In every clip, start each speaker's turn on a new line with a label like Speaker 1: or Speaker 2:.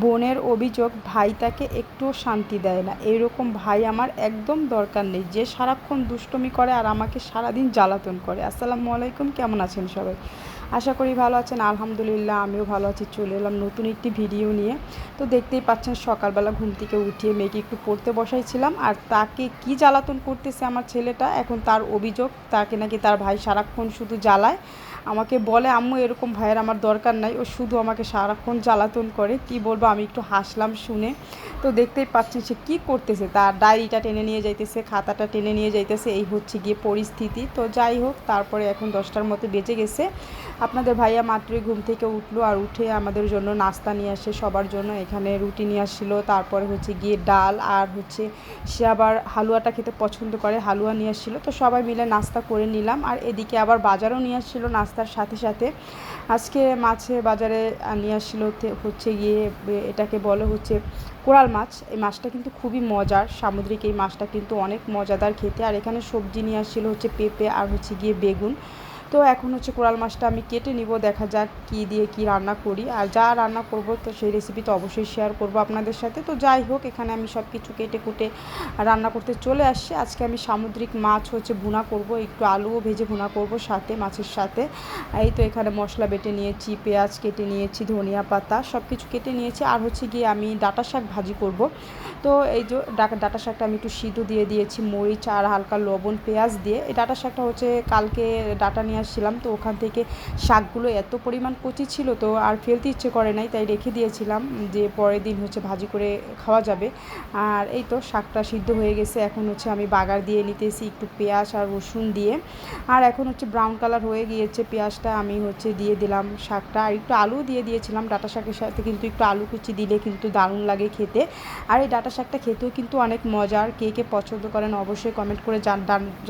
Speaker 1: বোনের অভিযোগ, ভাই তাকে একটুও শান্তি দেয় না। এইরকম ভাই আমার একদম দরকার নেই। যে সারাক্ষণ দুষ্টুমি করে আর আমাকে সারাদিন জ্বালাতন করে। আসসালামু আলাইকুম, কেমন আছেন সবাই? আশা করি ভালো আছেন। আলহামদুলিল্লাহ, আমিও ভালো আছি। চলে এলাম নতুন একটি ভিডিও নিয়ে। তো দেখতেই পাচ্ছেন, সকালবেলা ঘুম থেকে উঠিয়ে মেয়েকে একটু পড়তে বসাইছিলাম। আর তাকে কি জ্বালাতন করতেছে আমার ছেলেটা? এখন তার অভিযোগ, তাকে নাকি তার ভাই সারাক্ষণ শুধু জ্বালায়। আমাকে বলে, আম্মু, এরকম ভাইয়ের আমার দরকার নাই। ও শুধু আমাকে সারাক্ষণ জ্বালাতন করে। কি বলব, আমি একটু হাসলাম শুনে। তো দেখতেই পাচ্ছি সে কী করতেছে। তার ডায়েরিটা টেনে নিয়ে যাইতেছে, খাতাটা টেনে নিয়ে যাইতেছে। এই হচ্ছে গিয়ে পরিস্থিতি। তো যাই হোক, তারপরে এখন দশটার মতো বেজে গেছে। আপনাদের ভাইয়া মাত্রই ঘুম থেকে উঠল আর উঠে আমাদের জন্য নাস্তা নিয়ে আসে সবার জন্য। এখানে রুটি নিয়ে আসছিল, তারপরে হচ্ছে গিয়ে ডাল আর হচ্ছে সে আবার হালুয়াটা খেতে পছন্দ করে, হালুয়া নিয়ে আসছিল। তো সবাই মিলে নাস্তা করে নিলাম। আর এদিকে আবার বাজারও নিয়ে আসছিল নাস্তার সাথে সাথে আজকে মাছে বাজারে নিয়ে আসছিল হচ্ছে গিয়ে এটাকে বলো হচ্ছে কোরাল মাছ। এই মাছটা কিন্তু খুবই মজার, সামুদ্রিক এই মাছটা কিন্তু অনেক মজাদার খেতে। আর এখানে সবজি নিয়ে আসছিল হচ্ছে পেঁপে আর হচ্ছে গিয়ে বেগুন। তো এখন হচ্ছে কোরাল মাছটা আমি কেটে নিব, দেখা যাক কি দিয়ে কি রান্না করি। আর যা রান্না করব তো সেই রেসিপি তো অবশ্যই শেয়ার করব আপনাদের সাথে। তো যাই হোক, এখানে আমি সব কিছু কেটে কুটে রান্না করতে চলে আসছি। আজকে আমি সামুদ্রিক মাছ হচ্ছে ভুনা করব, একটু আলুও ভেজে ভুনা করব সাথে, মাছের সাথে। এই তো এখানে মশলা বেটে নিয়েছি, পেঁয়াজ কেটে নিয়েছি, ধনিয়া পাতা সব কিছু কেটে নিয়েছি। আর হচ্ছে গিয়ে আমি ডাটা শাক ভাজি করব। তো এই যে ডাটা শাকটা আমি একটু সিদ্ধ দিয়ে দিয়েছি, মরিচ আর হালকা লবণ, পেঁয়াজ দিয়ে। এই ডাটা শাকটা হচ্ছে কালকে ডাটা নিয়ে আসছিলাম, তো ওখান থেকে শাকগুলো এত পরিমাণ কচি ছিল, তো আর ফেলতে ইচ্ছে করে নাই, তাই রেখে দিয়েছিলাম যে পরের দিন হচ্ছে ভাজি করে খাওয়া যাবে। আর এই তো শাকটা সিদ্ধ হয়ে গেছে, এখন হচ্ছে আমি বাগার দিয়ে নিতেছি একটু পেঁয়াজ আর রসুন দিয়ে। আর এখন হচ্ছে ব্রাউন কালার হয়ে গিয়েছে, পেঁয়াজটা আমি হচ্ছে দিয়ে দিলাম শাকটা। আর একটু আলু দিয়ে দিয়েছিলাম, ডাটা শাকের সাথে কিন্তু একটু আলু কুচি দিলে কিন্তু দারুণ লাগে খেতে। আর এই ডাটা শাকটা খেতেও কিন্তু অনেক মজার কে কে পছন্দ করেন অবশ্যই কমেন্ট করে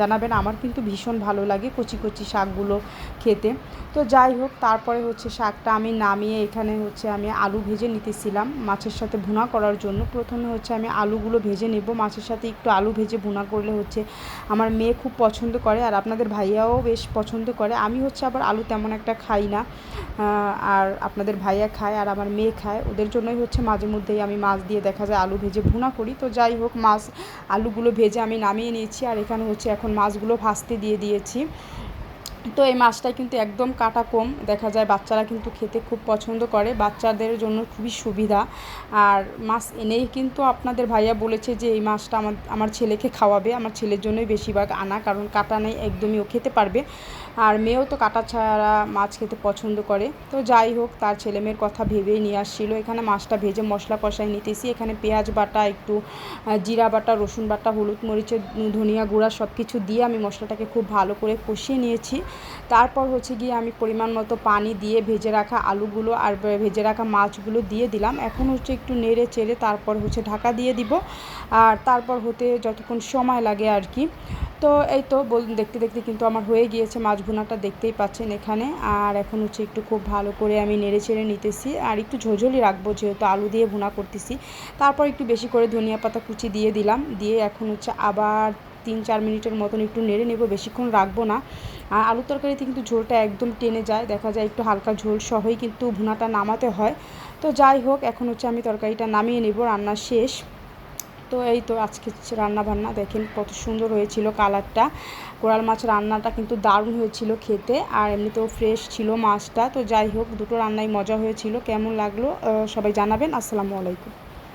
Speaker 1: জানাবেন, আমার কিন্তু ভীষণ ভালো লাগে কচি কচি শাকগুলো খেতে। তো যাই হোক, তারপরে হচ্ছে শাকটা আমি নামিয়ে এখানে হচ্ছে আমি আলু ভেজে নিতেছিলাম মাছের সাথে ভুনা করার জন্য। প্রথমে হচ্ছে আমি আলুগুলো ভেজে নেব। মাছের সাথে একটু আলু ভেজে ভুনা করলে হচ্ছে আমার মেয়ে খুব পছন্দ করে আর আপনাদের ভাইয়াও বেশ পছন্দ করে। আমি হচ্ছে আবার আলু তেমন একটা খাই না আর আপনাদের ভাইয়া খায় আর আমার মেয়ে খায়। ওদের জন্যই হচ্ছে মাঝে মধ্যেই আমি মাছ দিয়ে দেখা যায় আলু ভেজে ভুনা করি। তো যাই হোক, মাছ আলুগুলো ভেজে আমি নামিয়ে নিয়েছি আর এখানে হচ্ছে এখন মাছগুলো ভাজতে দিয়ে দিয়েছি। তো এই মাছটা কিন্তু একদম কাটা কম। দেখা যায় বাচ্চারা কিন্তু খেতে খুব পছন্দ করে। বাচ্চাদের জন্য খুবই সুবিধা। আর মাছ এনেই কিন্তু আপনাদের ভাইয়া বলেছে যে, এই মাছটা আমার আমার ছেলেকে খাওয়াবে। আমার ছেলের জন্যই বেশিরভাগ আনা। কারণ কাটা নেই, একদমই ও খেতে পারবে। আর মেয়েও তো কাটা ছাড়া মাছ খেতে পছন্দ করে। তো যাই হোক, তার ছেলে মেয়ের কথা ভেবেই নিয়ে আসছিল। এখানে মাছটা ভেজে মশলা কষাই নিতেছি। এখানে পেঁয়াজ বাটা, একটু জিরা বাটা, রসুন বাটা, হলুদ মরিচের ধনিয়া গুঁড়া সব কিছু দিয়ে আমি মশলাটাকে খুব ভালো করে কষিয়ে নিয়েছি। তারপর হচ্ছে গিয়ে আমি পরিমাণ মতো পানি দিয়ে ভেজে রাখা আলুগুলো আর ভেজে রাখা মাছগুলো দিয়ে দিলাম। এখন হচ্ছে একটু নেড়ে চেড়ে তারপর হচ্ছে ঢাকা দিয়ে দিব। আর তারপর হতে যতক্ষণ সময় লাগে আর কি তো এই তো বল, দেখতে দেখতে কিন্তু আমার হয়ে গিয়েছে, মাছ ভুনাটা দেখতেই পাচ্ছেন এখানে। আর এখন হচ্ছে একটু খুব ভালো করে আমি নেড়ে চেড়ে নিতেছি, আর একটু ঝোঝলি রাখব যেহেতু আলু দিয়ে ভুনা করতেছি। তারপর একটু বেশি করে ধনিয়া পাতা কুচি দিয়ে দিলাম, দিয়ে এখন হচ্ছে আবার তিন চার মিনিটের মতন একটু নেড়ে নেব, বেশিক্ষণ রাখব না। আর আলু তরকারিতে কিন্তু ঝোলটা একদম টেনে যায়, দেখা যায় একটু হালকা ঝোল সহই কিন্তু ভুনাটা নামাতে হয়। তো যাই হোক, এখন হচ্ছে আমি তরকারিটা নামিয়ে নেব, রান্না শেষ। তো এই তো আজকে রান্না বান্না দেখেন কত সুন্দর হয়েছিল কালারটা। কোরাল মাছ রান্নাটা কিন্তু দারুণ হয়েছিল খেতে, আর এমনিতেও ফ্রেশ ছিল মাছটা। তো যাই হোক, দুটো রান্নায় মজা হয়েছিল। কেমন লাগল সবাই জানাবেন। আসসালামু আলাইকুম।